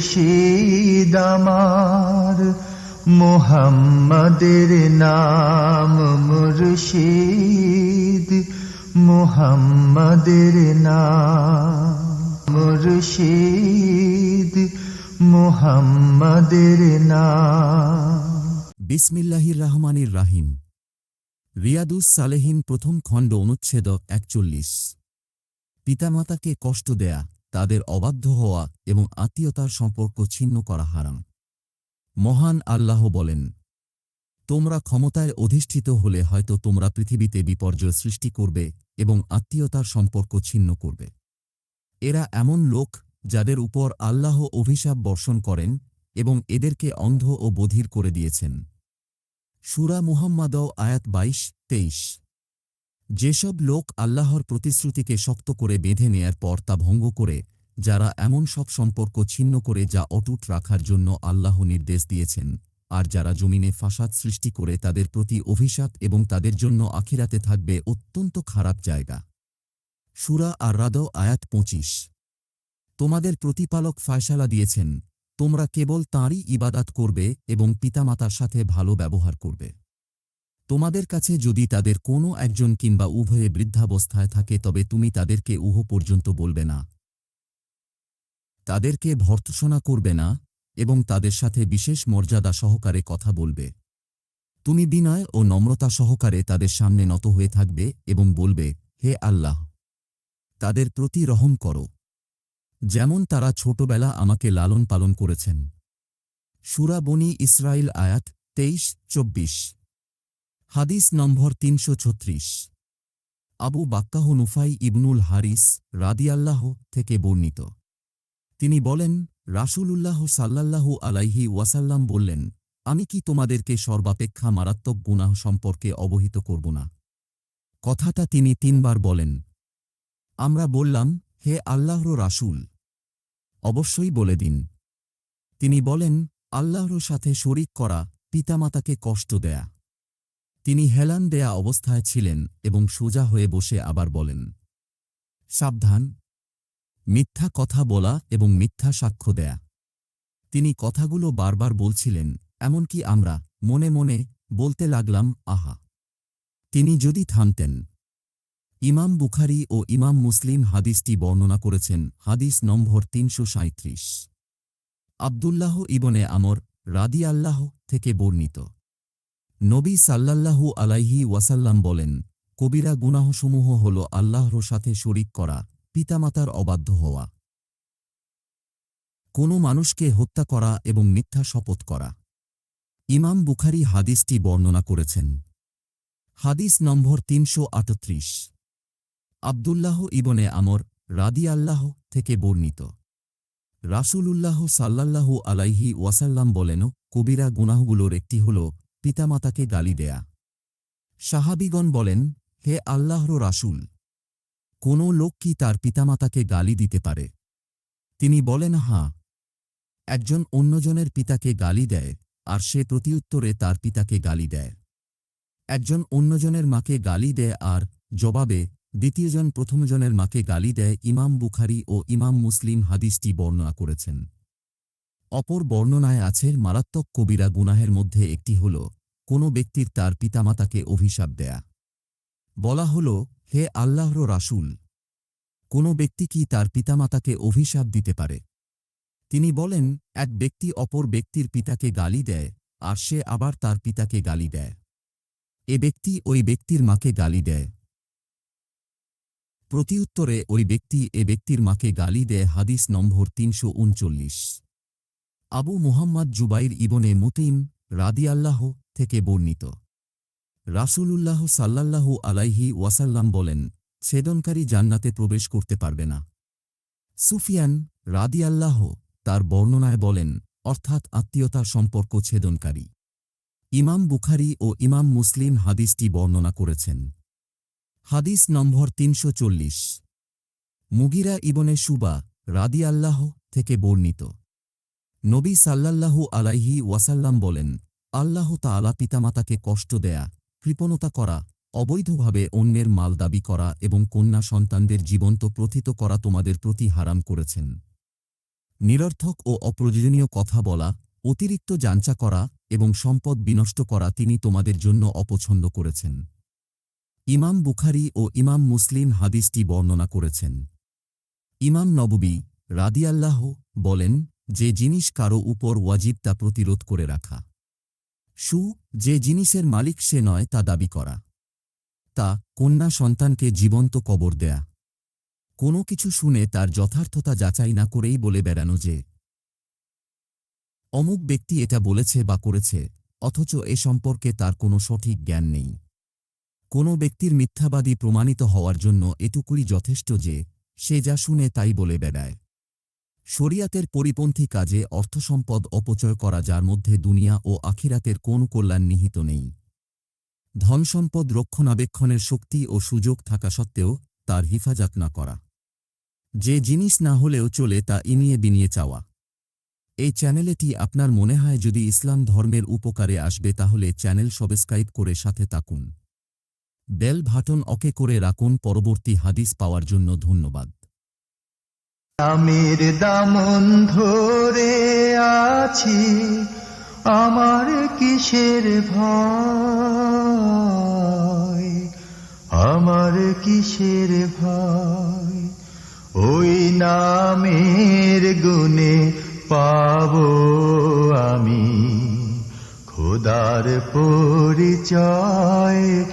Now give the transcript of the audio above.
মুর্শিদ আমার, মোহাম্মদের নাম মুর্শিদ, মোহাম্মদের নাম মুর্শিদ, মোহাম্মদের নাম। বিসমিল্লাহির রহমানির রাহিম। রিয়াদুস সালেহিন প্রথম খণ্ড অনুচ্ছেদ একচল্লিশ। পিতামাতাকে কষ্ট দেয়া। তাদের অবাধ্য হওয়া এবং আত্মীয়তার সম্পর্ক ছিন্ন করা হারাম। মহান আল্লাহ বলেন, তোমরা ক্ষমতায় অধিষ্ঠিত হলে হয়তো তোমরা পৃথিবীতে বিপর্যয় সৃষ্টি করবে এবং আত্মীয়তার সম্পর্ক ছিন্ন করবে। এরা এমন লোক যাদের উপর আল্লাহ অভিশাপ বর্ষণ করেন এবং এদেরকে অন্ধ ও বধির করে দিয়েছেন। সুরা মুহাম্মাদ আয়াত বাইশ, তেইশ। যেসব লোক আল্লাহর প্রতিশ্রুতিকে শক্ত করে বেঁধে নেয়ার পর তা ভঙ্গ করে, যারা এমন সব সম্পর্ক ছিন্ন করে যা অটুট রাখার জন্য আল্লাহ নির্দেশ দিয়েছেন, আর যারা জমিনে ফাসাদ সৃষ্টি করে তাদের প্রতি অভিশাপ এবং তাদের জন্য আখিরাতে থাকবে অত্যন্ত খারাপ জায়গা। সুরা আর রাদ আয়াত পঁচিশ। তোমাদের প্রতিপালক ফায়সালা দিয়েছেন, তোমরা কেবল তাঁরই ইবাদাত করবে এবং পিতামাতার সাথে ভালো ব্যবহার করবে। তোমাদের কাছে যদি তাদের কোনো একজন কিংবা উভয়ে বৃদ্ধাবস্থায় থাকে, তবে তুমি তাদেরকে উহ পর্যন্ত বলবে না। তাদেরকে ভর্ৎসনা করবে না এবং তাদের সাথে বিশেষ মর্যাদা সহকারে কথা বলবে। তুমি বিনয় ও নম্রতা সহকারে তাদের সামনে নত হয়ে থাকবে এবং বলবে, হে আল্লাহ, তাদের প্রতি রহম করো। যেমন তারা ছোটবেলা আমাকে লালন পালন করেছেন। সুরা বনি ইসরাইল আয়াত তেইশ, চব্বিশ। হাদিস নম্বর তিনশো ছত্রিশ। আবু বাক্কাহ নুফাই ইবনুল হারিস রাদিয়াল্লাহ থেকে বর্ণিত। তিনি বলেন, রাসূলুল্লাহ সাল্লাল্লাহু আলাইহি ওয়াসাল্লাম বললেন, আমি কি তোমাদেরকে সর্বাপেক্ষা মারাত্মক গুনাহ সম্পর্কে অবহিত করব না? কথাটা তিনি তিনবার বলেন, আমরা বললাম, হে আল্লাহর রাসূল, অবশ্যই বলে দিন। তিনি বলেন, আল্লাহর সাথে শরিক করা পিতামাতাকে কষ্ট দেয়া। তিনি হেলান দেয়া অবস্থায় ছিলেন এবং সোজা হয়ে বসে আবার বলেন, সাবধান। মিথ্যা কথা বলা এবং মিথ্যা সাক্ষ্য দেয়া। তিনি কথাগুলো বারবার বলছিলেন, এমনকি আমরা মনে মনে বলতে লাগলাম, আহা। তিনি যদি থামতেন। ইমাম বুখারি ও ইমাম মুসলিম হাদিসটি বর্ণনা করেছেন, হাদিস নম্বর তিনশো সাঁত্রিশ আবদুল্লাহ ইবনে আমর রাদি আল্লাহ থেকে বর্ণিত। নবী সাল্লাল্লাহু আলাইহি ওয়াসাল্লাম বলেন, কবিরা গুনাহসমূহ হল আল্লাহর সাথে শরিক করা, পিতামাতার অবাধ্য হওয়া। কোনো মানুষকে হত্যা করা এবং মিথ্যা শপথ করা। ইমাম বুখারি হাদিসটি বর্ণনা করেছেন। হাদিস নম্বর তিনশো আটত্রিশ। আবদুল্লাহ ইবনে আমর রাদি আল্লাহ থেকে বর্ণিত। রাসূলুল্লাহ সাল্লাল্লাহু আলাইহি ওয়াসাল্লাম বলেন, কবিরা গুনাহগুলোর একটি হল পিতামাতাকে গালি দেয়া। সাহাবিগণ বলেন, হে আল্লাহর রাসূল, কোনো লোক কি তার পিতামাতাকে গালি দিতে পারে? তিনি বলেন, হাঁ। একজন অন্যজনের পিতাকে গালি দেয়, আর সে প্রতিউত্তরে তার পিতাকে গালি দেয়। একজন অন্যজনের মাকে গালি দেয়, আর জবাবে, দ্বিতীয়জন প্রথমজনের মাকে গালি দেয়, ইমাম বুখারি ও ইমাম মুসলিম হাদিসটি বর্ণনা করেছেন। অপর বর্ণনায় আছে, মারাত্মক কবিরা গুনাহের মধ্যে একটি হল, কোনো ব্যক্তির তার পিতামাতাকে অভিশাপ দেয়া। বলা হল, হে আল্লাহর রাসূল! কোনো ব্যক্তি কি তার পিতামাতাকে অভিশাপ দিতে পারে? তিনি বলেন, এক ব্যক্তি অপর ব্যক্তির পিতাকে গালি দেয়, আর সে আবার তার পিতাকে গালি দেয়। এ ব্যক্তি ওই ব্যক্তির মাকে গালি দেয়। প্রতিউত্তরে, ওই ব্যক্তি এ ব্যক্তির মাকে গালি দেয়, হাদিস নম্বর তিনশো উনচল্লিশ। আবু মুহাম্মদ জুবাইর ইবনে মুতিম রাদিয়াল্লাহ থেকে বর্ণিত। রাসূলুল্লাহ সাল্লাল্লাহু আলাইহি ওয়াসাল্লাম বলেন, ছেদনকারী জান্নাতে প্রবেশ করতে পারবে না। সুফিয়ান রাদিয়াল্লাহ তার বর্ণনায় বলেন, অর্থাৎ আত্মীয়তার সম্পর্ক ছেদনকারী। ইমাম বুখারি ও ইমাম মুসলিম হাদিসটি বর্ণনা করেছেন। হাদিস নম্বর তিনশো চল্লিশ। মুগিরা ইবনে সুবা রাদি আল্লাহ থেকে বর্ণিত। নবী সাল্লাল্লাহু আলাইহি ওয়াসাল্লাম বলেন, আল্লাহ তাআলা পিতামাতাকে কষ্ট দেয়া, কৃপণতা করা, অবৈধভাবে অন্যের মাল দাবি করা এবং কন্যা সন্তানদের জীবন্ত প্রথিত করা তোমাদের প্রতি হারাম করেছেন। নিরর্থক ও অপ্রয়োজনীয় কথা বলা, অতিরিক্ত যাঞ্চা করা এবং সম্পদ বিনষ্ট করা তিনি তোমাদের জন্য অপছন্দ করেছেন। ইমাম বুখারি ও ইমাম মুসলিম হাদিসটি বর্ণনা করেছেন। ইমাম নববী রাদিয়াল্লাহ বলেন যে জিনিস কারও উপর ওয়াজিব তা প্রতিরোধ করে রাখা। সু, যে জিনিসের মালিক সে নয় তা দাবি করা। তা, কন্যা সন্তানকে জীবন্ত কবর দেয়া। কোনো কিছু শুনে তার যথার্থতা যাচাই না করেই বলে বেড়ানো যে, অমুক ব্যক্তি এটা বলেছে বা করেছে, অথচ এ সম্পর্কে তার কোনো সঠিক জ্ঞান নেই। কোনো ব্যক্তির মিথ্যাবাদী প্রমাণিত হওয়ার জন্য এটুকুই যথেষ্ট যে, সে যা শুনে তাই বলে বেড়ায়। শরিয়াতের পরিপন্থী কাজে অর্থসম্পদ অপচয় করা যার মধ্যে দুনিয়া ও আখিরাতের কোন কল্যাণ নিহিত নেই। ধনসম্পদ রক্ষণাবেক্ষণের শক্তি ও সুযোগ থাকা সত্ত্বেও তার হিফাজত না করা। যে জিনিস না হলেও চলে তা ইনিয়ে বিনিয়ে চাওয়া। এই চ্যানেলেটি আপনার মনে হয় যদি ইসলাম ধর্মের উপকারে আসবে তাহলে চ্যানেল সাবস্ক্রাইব করে সাথে থাকুন। বেল ভাটন অকে করে রাখুন। পরবর্তী হাদিস পাওয়ার জন্য ধন্যবাদ। আমের দামন ধরে আছি, আমার কিসের ভয়? আমার কিসের ভয়? ওই নামের গুণে পাব আমি, খোদার পরিচয়